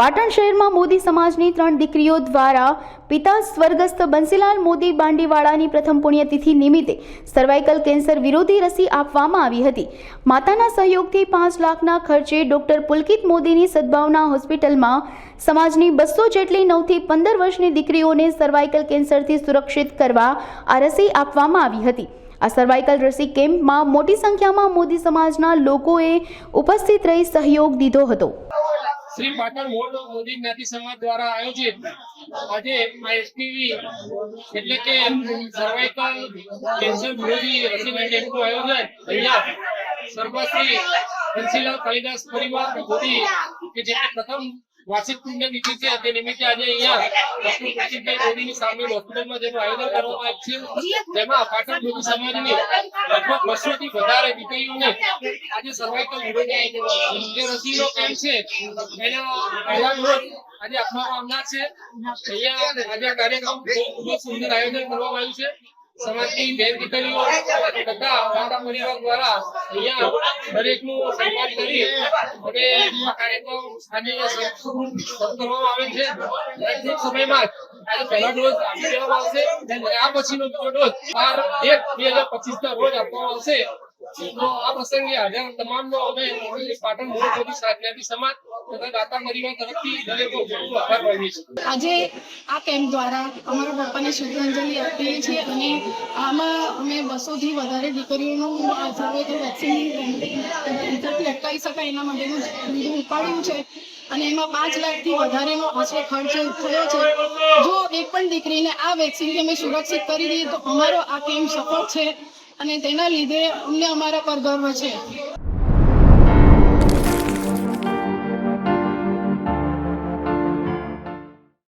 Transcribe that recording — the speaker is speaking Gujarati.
પાટણ શહેરમાં મોદી સમાજની ત્રણ દીકરીઓ દ્વારા પિતા સ્વર્ગસ્થ બંસીલાલ મોદી બાંડીવાળાની પ્રથમ પુણ્યતિથિ નિમિત્તે સર્વાઇકલ કેન્સર વિરોધી રસી આપવામાં આવી હતી. માતાના સહયોગથી પાંચ લાખના ખર્ચે ડોક્ટર પુલકિત મોદીની સદભાવના હોસ્પિટલમાં સમાજની બસો જેટલી નવથી પંદર વર્ષની દીકરીઓને સર્વાઇકલ કેન્સરથી સુરક્ષિત કરવા આ રસી આપવામાં આવી હતી. આ સર્વાઇકલ રસી કેમ્પમાં મોટી સંખ્યામાં મોદી સમાજના લોકોએ ઉપસ્થિત રહી સહયોગ દીધો હતો. શ્રી પાટણ મોડ મોદી જ્ઞાતિ સમાજ દ્વારા આયોજિત આજે આ એટલે કે સર્વાઇકલ કેન્સર વિરોધી રસીના કેમ્પનું આયોજન. અહીંયા સર્વશ્રી બંસીલાલ કાલિદાસ પરિવાર મોદી કે જે પ્રથમ વાર્ષિક નીતિ છે તે નિમિત્તે આજે અહીંયા ડોક્ટર સામે હોસ્પિટલમાં જેનું આયોજન કરવામાં આવ્યું છે જેમાં પાટણ મોદી સમાજની લગભગ બસોથી વધારે દીકરીઓને આજે સર્વાઇકલ જે રસીનો કેમ્પ છે, એના પહેલા રોજ આજે આપવામાં આવનાર છે. અહીંયા આજે આ કાર્યક્રમ ખૂબ જ સુંદર આયોજન કરવામાં આવ્યું છે. સમાજની બેન દીકરીઓ તથા માતા પરિવાર દ્વારા દરેકનું સન્માન કરી અને આ કાર્યક્રમ આજે કરવામાં આવે છે ટૂંક સમયમાં આજે ડોઝ આપી આવશે આ પછીનો બીજો ડોઝ બાર એક બે હજાર પચીસ ના રોજ આપવામાં આવશે. તો આ પ્રસંગે હાજર તમામનો અમે પાટણ મૂળ મોદી જ્ઞાતિ સમાજ તથા દાતા પરિવાર તરફથી ખૂબ આભાર માનીએ છીએ. આજે આ કેમ્પ દ્વારા અમારા પપ્પાને શ્રદ્ધાંજલિ આપીએ છીએ અને આમાં અમે બસોથી વધારે દીકરીઓનું સર્વાઇકલ વેક્સિન કેન્સરથી અટકાવી શકાય એના માટેનું બીજું ઉપાડ્યું છે. અને એમાં પાંચ લાખથી વધારેનો આશરે ખર્ચ થયો છે. જો એક પણ દીકરીને આ વેક્સિનથી અમે સુરક્ષિત કરી દઈએ તો અમારો આ કેમ્પ સફળ છે. અને તેના લીધે અમને અમારા પર ગર્વ છે.